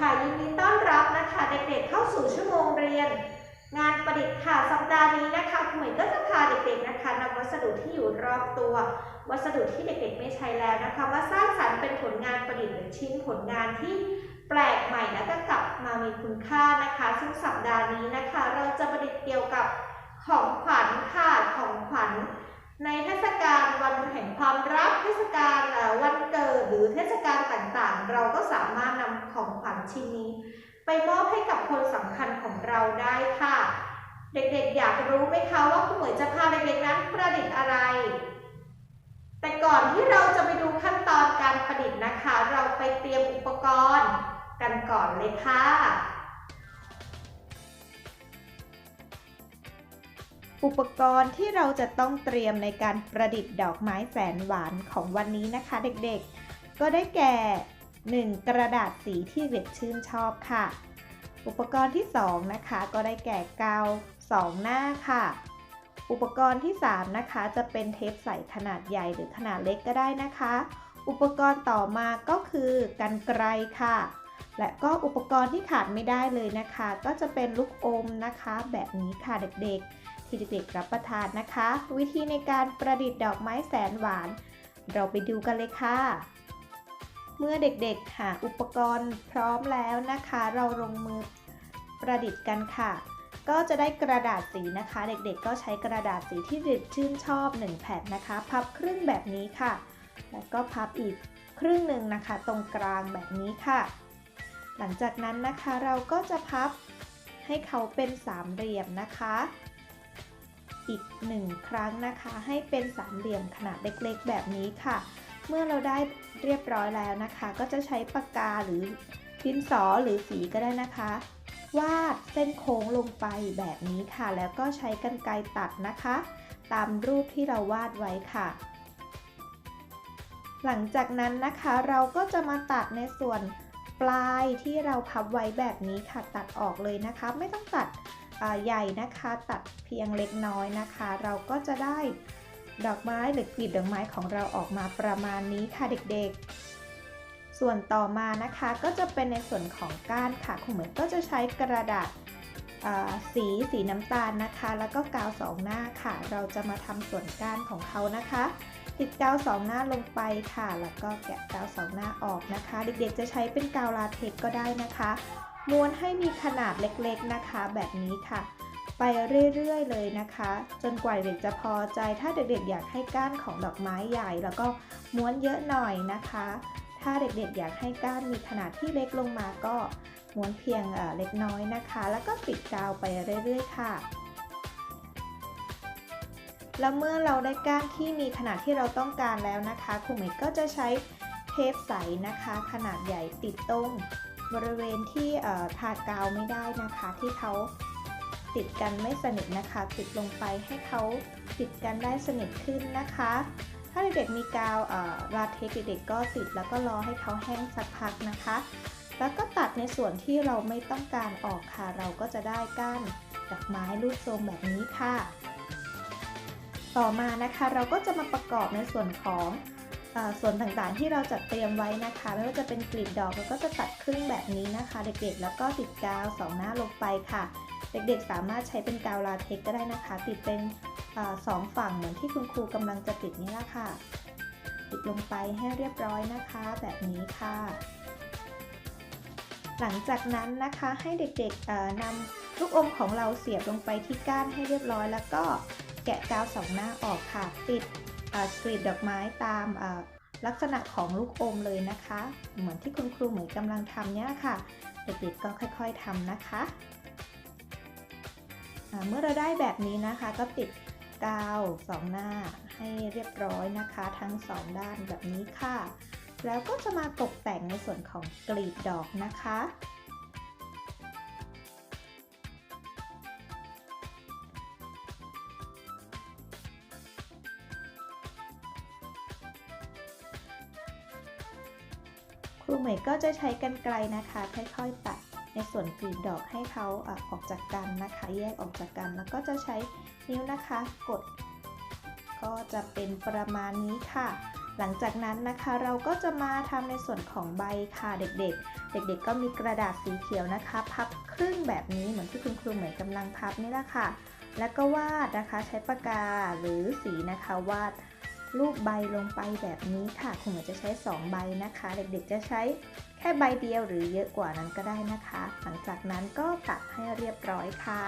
ค่ะยินดีต้อนรับนะคะเด็กๆเข้าสู่ชั่วโมงเรียน งานประดิษฐ์ค่ะสัปดาห์นี้นะคะคุณหมยก็จะพาเด็กๆนะคะนำวัสดุที่อยู่รอบตัว วัสดุที่เด็กๆไม่ใช้แล้วนะคะมาสร้างสรรค์เป็นผลงานประดิษฐ์หรือชิ้นผลงานที่แปลกใหม่และก็กลับมามีคุณค่านะคะ ซึ่งสัปดาห์นี้นะคะ เราจะประดิษฐ์เกี่ยวกับของขวัญค่ะของขวัญในเทศกาลวันแห่งความรักเทศกาลวันเกิดหรือเทศกาลต่างๆ เราก็สามารถนำของขว ชิ้นนี้ ไปมอบให้กับคนสำคัญของเราได้ค่ะ เด็กๆอยากรู้ไหมคะว่าคุณหมวยจะพาเด็กๆนั้นประดิษฐ์อะไร แต่ก่อนที่เราจะไปดูขั้นตอนการประดิษฐ์นะคะ เราไปเตรียมอุปกรณ์กันก่อนเลยค่ะอุปกรณ์ที่เราจะต้องเตรียมในการประดิษฐ์ดอกไม้แสนหวานของวันนี้นะคะ เด็กๆ ก็ได้แก่ 1. กระดาษสีที่เด็กชื่นชอบค่ะ อุปกรณ์ที่ 2 นะคะ ก็ได้แก่กาว 2 หน้าค่ะ อุปกรณ์ที่ 3 นะคะ จะเป็นเทปใสขนาดใหญ่หรือขนาดเล็กก็ได้นะคะ อุปกรณ์ต่อมาก็คือกันไกรค่ะ และก็อุปกรณ์ที่ขาดไม่ได้เลยนะคะ ก็จะเป็นลูกอมนะคะ แบบนี้ค่ะเด็กๆ ที่เด็กๆรับประทานนะคะ วิธีในการประดิษฐ์ดอกไม้แสนหวาน เราไปดูกันเลยค่ะ เมื่อเด็กๆหาอุปกรณ์พร้อมแล้วนะคะ เราลงมือประดิษฐ์กันค่ะ ก็จะได้กระดาษสีนะคะ เด็กๆ ก็ใช้กระดาษสีที่เด็กชื่นชอบ 1 แผ่นนะคะ พับครึ่งแบบนี้ค่ะ แล้วก็พับอีกครึ่งหนึ่งนะคะ ตรงกลางแบบนี้ค่ะ หลังจากนั้นนะคะเราก็จะพับให้เขาเป็นสามเหลี่ยมนะคะ อีกหนึ่งครั้งนะคะ ให้เป็นสามเหลี่ยมขนาดเล็กๆ แบบนี้ค่ะ เมื่อเราได้เรียบร้อยแล้วนะคะ ก็จะใช้ปากกาหรือดินสอหรือสีก็ได้นะคะ วาดเส้นโค้งลงไปแบบนี้ค่ะ แล้วก็ใช้กรรไกรตัดนะคะ ตามรูปที่เราวาดไว้ค่ะ หลังจากนั้นนะคะเราก็จะมาตัดในส่วนปลายที่เราพับไว้แบบนี้ค่ะ ตัดออกเลยนะคะ ไม่ต้องตัดใหญ่นะคะ ตัดเพียงเล็กน้อยนะคะ เราก็จะได้ ดอกไม้หรือกลีบดอกไม้ของเราออกมาประมาณนี้ค่ะเด็กๆ ส่วนต่อมานะคะก็จะเป็นในส่วนของก้านค่ะคุณเหมือนก็จะใช้กระดาษสีสีน้ำตาลนะคะ แล้วก็กาวสองหน้าค่ะ เราจะมาทำส่วนก้านของเขานะคะ ติดกาวสองหน้าลงไปค่ะ แล้วก็แกะกาวสองหน้าออกนะคะ เด็กๆจะใช้เป็นกาวลาเท็กก็ได้นะคะม้วนให้มีขนาดเล็กๆนะคะ แบบนี้ค่ะ ไปเรื่อยๆเลยนะคะ จนกว่าเด็กจะพอใจ ถ้าเด็กๆ อยากให้ก้านของดอกไม้ใหญ่ แล้วก็ม้วนเยอะหน่อยนะคะ ถ้าเด็กๆ อยากให้ก้านมีขนาดที่เล็กลงมาก็ม้วนเพียงเล็กน้อยนะคะ แล้วก็ติดกาวไปเรื่อยๆค่ะแล้วเมื่อเราได้ก้านที่มีขนาดที่เราต้องการแล้วนะคะครูเหมยก็จะใช้เทปใสนะคะ ขนาดใหญ่ติดตรงบริเวณที่ทากาวไม่ได้นะคะ ที่เขา ติดกันไม่สนิทนะคะติดลงไปให้เขาติดกันได้สนิทขึ้นนะคะ ถ้าเด็กๆมีกาวเอ่อลาเท็กเด็กๆก็ติดแล้วก็รอให้เขาแห้งสักพักนะคะ แล้วก็ตัดในส่วนที่เราไม่ต้องการออกค่ะ เราก็จะได้ก้านดอกไม้รูปทรงแบบนี้ค่ะ ต่อมานะคะเราก็จะมาประกอบในส่วนของอส่วนต่างๆที่เราจัดเตรียมไว้นะคะ ไม่ว่าจะเป็นกลีบดอกเราก็จะตัดครึ่งแบบนี้นะคะ เด็กๆ แล้วก็ติดกาวสองหน้าลงไปค่ะ เด็กๆสามารถใช้เป็นกาวลาเท็กก็ได้นะคะ ติดเป็นอสองฝั่งเหมือนที่คุณครูกำลังจะติดนี่ละค่ะ ติดลงไปให้เรียบร้อยนะคะ แบบนี้ค่ะ หลังจากนั้นนะคะให้เด็กๆนำลูกอมของเราเสียบลงไปที่ก้านให้เรียบร้อย แล้วก็แกะกาวสองหน้าออกค่ะ ติดกรีบดอกไม้ตามลักษณะของลูกอมเลยนะคะ เหมือนที่คุณครูเหมือนกำลังทำเนี่ยค่ะ เด็กๆก็ค่อยๆทำนะคะ เมื่อเราได้แบบนี้นะคะก็ติดกาวสองหน้าให้เรียบร้อยนะคะ ทั้งสองด้านแบบนี้ค่ะ แล้วก็จะมาตกแต่งในส่วนของกลีบดอกนะคะครูเหมยก็จะใช้กรรไกรนะคะ ค่อยๆตัด ในส่วนกลีบดอกให้เขาออกจากกันนะคะ แยกออกจากกันแล้วก็จะใช้นิ้วนะคะกด ก็จะเป็นประมาณนี้ค่ะ หลังจากนั้นนะคะเราก็จะมาทำในส่วนของใบค่ะเด็กๆ เด็กๆก็มีกระดาษสีเขียวนะคะ พับครึ่งแบบนี้เหมือนที่คุณครูเหมือนกำลังพับนี่แหละค่ะ แล้วก็วาดนะคะใช้ปากกาหรือสีนะคะวาดรูปใบลงไปแบบนี้ค่ะคุณหมอจะใช้ 2 ใบนะคะ เด็กๆจะใช้ แค่ใบเดียวหรือเยอะกว่านั้นก็ได้นะคะ หลังจากนั้นก็ตัดให้เรียบร้อยค่ะ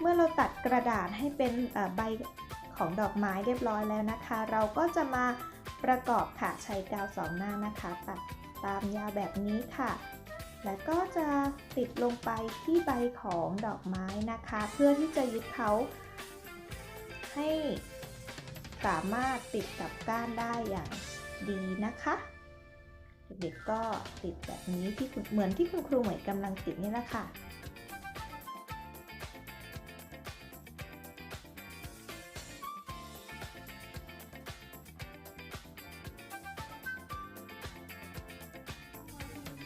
เมื่อเราตัดกระดาษให้เป็นใบของดอกไม้เรียบร้อยแล้วนะคะ เราก็จะมาประกอบค่ะใช้กาวสองหน้านะคะ ตัดตามยาวแบบนี้ค่ะ แล้วก็จะติดลงไปที่ใบของดอกไม้นะคะ เพื่อที่จะยึดเขาให้สามารถติดกับก้านได้อย่างดีนะคะ เด็กๆก็ติดแบบนี้ที่เหมือนที่คุณครูเหมยกำลังติดนี่แหละค่ะ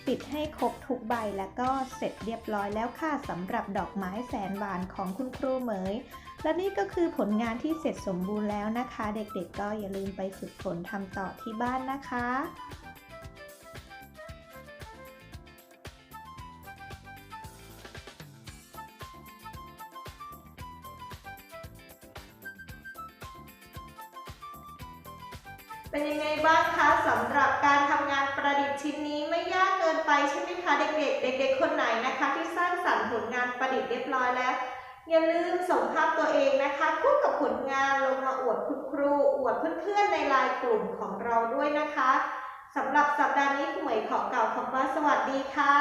ปิดให้ครบทุกใบแล้วก็เสร็จเรียบร้อยแล้วค่ะสำหรับดอกไม้แสนหวานของคุณครูเหมย และนี่ก็คือผลงานที่เสร็จสมบูรณ์แล้วนะคะ เด็กๆก็อย่าลืมไปฝึกฝนทำต่อที่บ้านนะคะ เป็นยังไงบ้างคะสำหรับการทำงานประดิษฐ์ชิ้นนี้ไม่ยากเกินไปใช่ไหมคะเด็กๆ เด็ก ๆ คนไหนนะคะ ที่สร้างสรรค์ผลงานประดิษฐ์เรียบร้อยแล้ว อย่าลืมส่งภาพตัวเองนะคะคู่กับผลงานลงมาอวดคุณครู อวดเพื่อนๆในไลน์กลุ่มของเราด้วยนะคะสำหรับสัปดาห์นี้คุณเหมยขอกล่าวคำว่าสวัสดีค่ะ